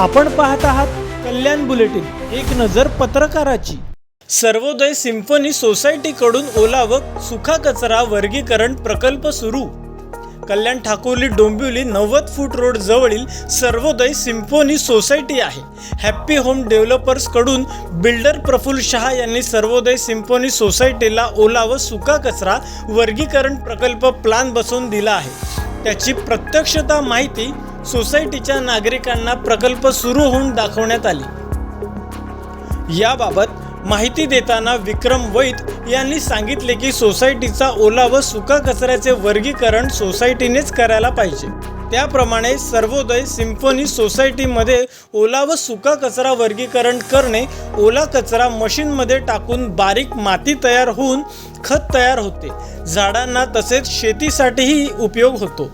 आपण पाहत आहात कल्याण बुलेटिन एक नजर पत्रकाराची. सर्वोदय सिम्फनी सोसायटीकडून ओला व सुखा कचरा वर्गीकरण प्रकल्प सुरू. कल्याण ठाकुर्ली डोंबिवली नव्वद फूट रोड जवळील सर्वोदय सिम्फोनी सोसायटी आहे. हॅप्पी होम डेव्हलपर्सकडून बिल्डर प्रफुल्ल शहा यांनी सर्वोदय सिम्फोनी सोसायटीला ओला व सुका कचरा वर्गीकरण प्रकल्प प्लान बसवून दिला आहे. त्याची प्रत्यक्षता माहिती सोसायटीच्या नागरिकांना प्रकल्प सुरू होऊन दाखवण्यात आली. याबाबत माहिती देताना विक्रम वैद यांनी सांगितले की सोसायटीचा ओला व सुका कचऱ्याचे वर्गीकरण सोसायटीनेच करायला पाहिजे. त्याप्रमाणे सर्वोदय सिम्फनी सोसायटीमध्ये ओला व सुका कचरा वर्गीकरण करणे ओला कचरा मशीनमध्ये टाकून बारीक माती तयार होऊन खत तयार होते. झाडांना तसेच शेतीसाठीही उपयोग होतो.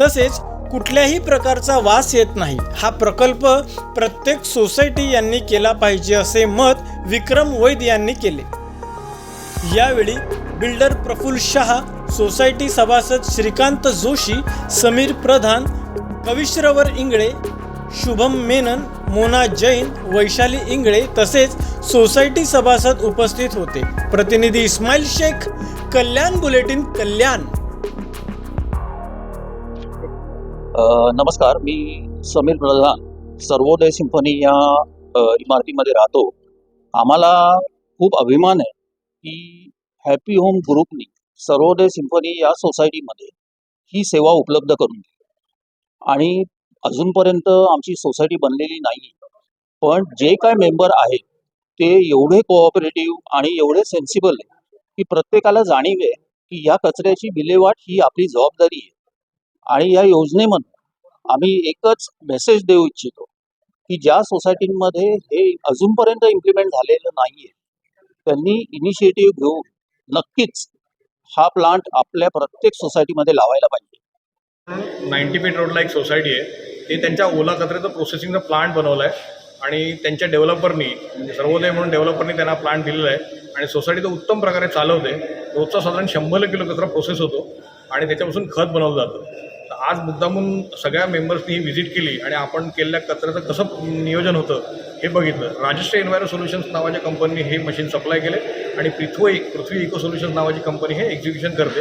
तसेच कुठल्याही प्रकारचा वास येत नाही. हा प्रकल्प प्रत्येक सोसायटी यांनी केला पाहिजे असे मत विक्रम वैद यांनी केले. यावेळी बिल्डर प्रफुल्ल शहा सोसायटी सभासद श्रीकांत जोशी समीर प्रधान कविश्रवर इंगळे शुभम मेनन मोना जैन वैशाली इंगळे तसेच सोसायटी सभासद उपस्थित होते. प्रतिनिधी इस्माईल शेख कल्याण बुलेटिन कल्याण. नमस्कार मी समीर प्रधान सर्वोदय सिंफनी या इमारतीमध्ये राहतो. आम्हाला खूप अभिमान आहे की हॅपी होम ग्रुपनी सर्वोदय सिंफनी या सोसायटीमध्ये ही सेवा उपलब्ध करून दिली. आणि अजूनपर्यंत आमची सोसायटी बनलेली नाही पण जे काय मेंबर आहेत ते एवढे कोऑपरेटिव्ह आणि एवढे सेन्सिबल आहे की प्रत्येकाला जाणीव आहे की या कचऱ्याची विल्हेवाट ही आपली जबाबदारी आहे. आणि या योजनेमध्ये आम्ही एकच मेसेज देऊ इच्छितो की ज्या सोसायटीमध्ये हे अजूनपर्यंत इम्प्लिमेंट झालेलं नाहीये त्यांनी इनिशिएटिव्ह घेऊन नक्कीच हा प्लांट आपल्या प्रत्येक सोसायटीमध्ये लावायला पाहिजे. नाईन्टी फीट रोडला एक सोसायटी आहे. ते त्यांच्या ओला कचऱ्याचं प्रोसेसिंगचा प्लांट बनवला आहे आणि त्यांच्या डेव्हलपरनी म्हणजे सर्वोदय म्हणून डेव्हलपरनी त्यांना प्लांट दिलेला आहे. आणि सोसायटी तो उत्तम प्रकारे चालवते. रोजचा साधारण शंभर किलो कचरा प्रोसेस होतो आणि त्याच्यापासून खत बनवलं जातं. आज मुद्दामून सगळ्या मेंबर्सनी ही व्हिजिट केली आणि आपण केलेल्या कचऱ्याचं कसं नियोजन होतं हे बघितलं. राजश्री एन्व्हायरो सोल्युशन्स नावाच्या कंपनीने हे मशीन सप्लाय केले आणि पृथ्वी पृथ्वी इको सोल्युशन्स नावाची कंपनी हे एक्झिक्युशन करते.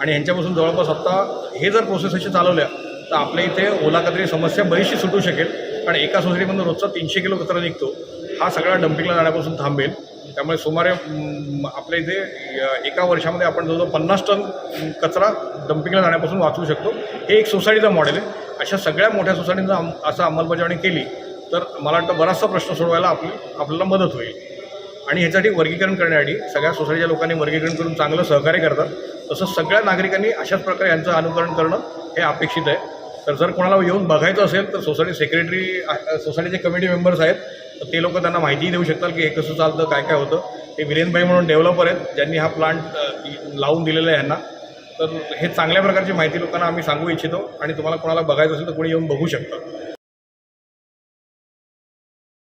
आणि ह्यांच्यापासून जवळपास आत्ता हे जर प्रोसेस अशा चालवल्या तर आपल्या इथे ओला कचरी समस्या बरीचशी सुटू शकेल. कारण एका सोसायटीमधून रोजचा तीनशे किलो कचरा निघतो. हा सगळा डम्पिंगला जाण्यापासून थांबेल. त्यामुळे सुमारे आपल्या इथे एका वर्षामध्ये आपण जवळजवळ पन्नास टन कचरा डम्पिंगला जाण्यापासून वाचवू शकतो. हे एक सोसायटीचं मॉडेल आहे. अशा सगळ्या मोठ्या सोसायटींचा असं अंमलबजावणी केली तर मला वाटतं बराचसा प्रश्न सोडवायला आपली आपल्याला मदत होईल. आणि ह्यासाठी वर्गीकरण करण्यासाठी सगळ्या सोसायटीच्या लोकांनी वर्गीकरण करून चांगलं सहकार्य करतात. तसं सगळ्या नागरिकांनी अशाच प्रकारे यांचं अनुकरण करणं हे अपेक्षित आहे. तर जर कोणाला येऊन बघायचं असेल तर सोसायटी सेक्रेटरी सोसायटीचे कमिटी मेंबर्स आहेत. तर ते लोक त्यांना माहितीही देऊ शकतात की हे कसं चालतं काय काय होतं. ते विरेनभाई म्हणून डेव्हलपर आहेत ज्यांनी हा प्लांट लावून दिलेला आहे यांना. तर हे चांगल्या प्रकारची माहिती लोकांना आम्ही सांगू इच्छितो आणि तुम्हाला कोणाला बघायचं असेल तर कोणी येऊन बघू शकतं.